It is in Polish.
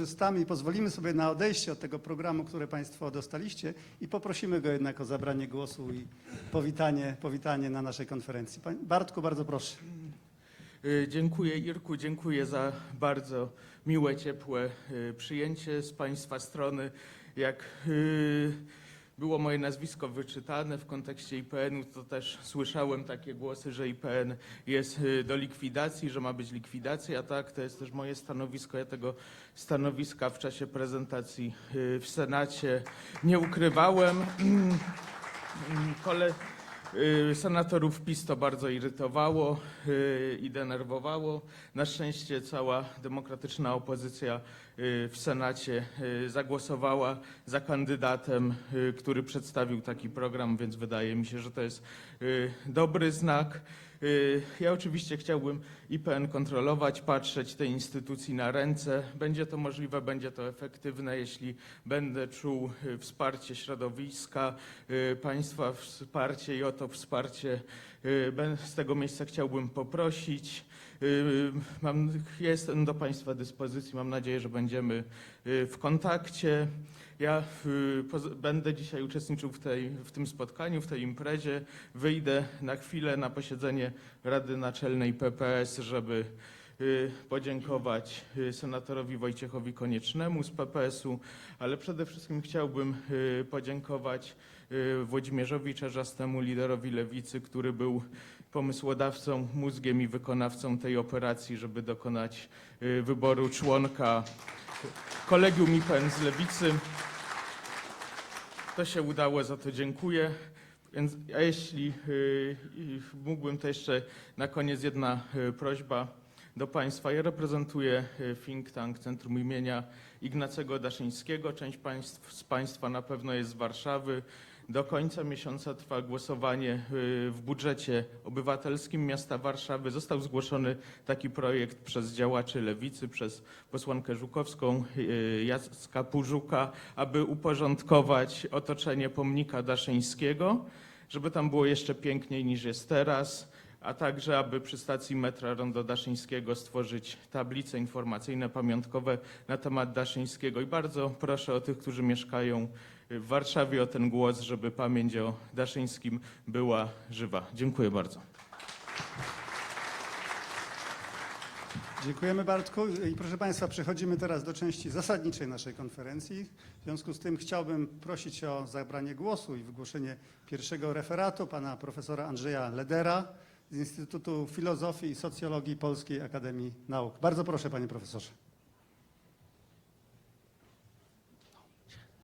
Skorzystamy i pozwolimy sobie na odejście od tego programu, które Państwo dostaliście i poprosimy go jednak o zabranie głosu i powitanie, powitanie na naszej konferencji. Panie Bartku, bardzo proszę. Y, Dziękuję Irku, dziękuję za bardzo miłe, ciepłe y, przyjęcie z Państwa strony. Jak y, było moje nazwisko wyczytane w kontekście IPN-u, to też słyszałem takie głosy, że IPN jest y, do likwidacji, że ma być likwidacja, tak, to jest też moje stanowisko. Ja tego stanowiska w czasie prezentacji y, w Senacie nie ukrywałem. Kole, senatorów PiS to bardzo irytowało y, i denerwowało. Na szczęście cała demokratyczna opozycja y, w Senacie y, zagłosowała za kandydatem, y, który przedstawił taki program, więc wydaje mi się, że to jest y, dobry znak. Y, Ja oczywiście chciałbym IPN kontrolować, patrzeć tej instytucji na ręce. Będzie to możliwe, będzie to efektywne, jeśli będę czuł y, wsparcie środowiska, y, państwa wsparcie i o to wsparcie z tego miejsca chciałbym poprosić. Mam, jestem do Państwa dyspozycji, mam nadzieję, że będziemy w kontakcie. Ja będę dzisiaj uczestniczył w, tej, w tym spotkaniu, w tej imprezie. Wyjdę na chwilę na posiedzenie Rady Naczelnej PPS, żeby y, podziękować y, senatorowi Wojciechowi Koniecznemu z PPS-u, ale przede wszystkim chciałbym y, podziękować Włodzimierzowi Czerzastemu, liderowi Lewicy, który był pomysłodawcą, mózgiem i wykonawcą tej operacji, żeby dokonać wyboru członka kolegium IPN z Lewicy. To się udało, za to dziękuję. Więc, a jeśli y, mógłbym, to jeszcze na koniec jedna y, prośba do Państwa. Ja reprezentuję y, think tank Centrum imienia Ignacego Daszyńskiego. Część państw, z Państwa na pewno jest z Warszawy. Do końca miesiąca trwa głosowanie y, w budżecie obywatelskim miasta Warszawy. Został zgłoszony taki projekt przez działaczy lewicy, przez posłankę Żukowską, y, Jacka Pużuka, aby uporządkować otoczenie pomnika Daszyńskiego, żeby tam było jeszcze piękniej niż jest teraz, a także aby przy stacji metra Rondo Daszyńskiego stworzyć tablice informacyjne, pamiątkowe na temat Daszyńskiego. I bardzo proszę o tych, którzy mieszkają w Warszawie o ten głos, żeby pamięć o Daszyńskim była żywa. Dziękuję bardzo. Dziękujemy Bartku. I proszę Państwa, przechodzimy teraz do części zasadniczej naszej konferencji. W związku z tym chciałbym prosić o zabranie głosu i wygłoszenie pierwszego referatu pana profesora Andrzeja Ledera z Instytutu Filozofii i Socjologii Polskiej Akademii Nauk. Bardzo proszę, panie profesorze.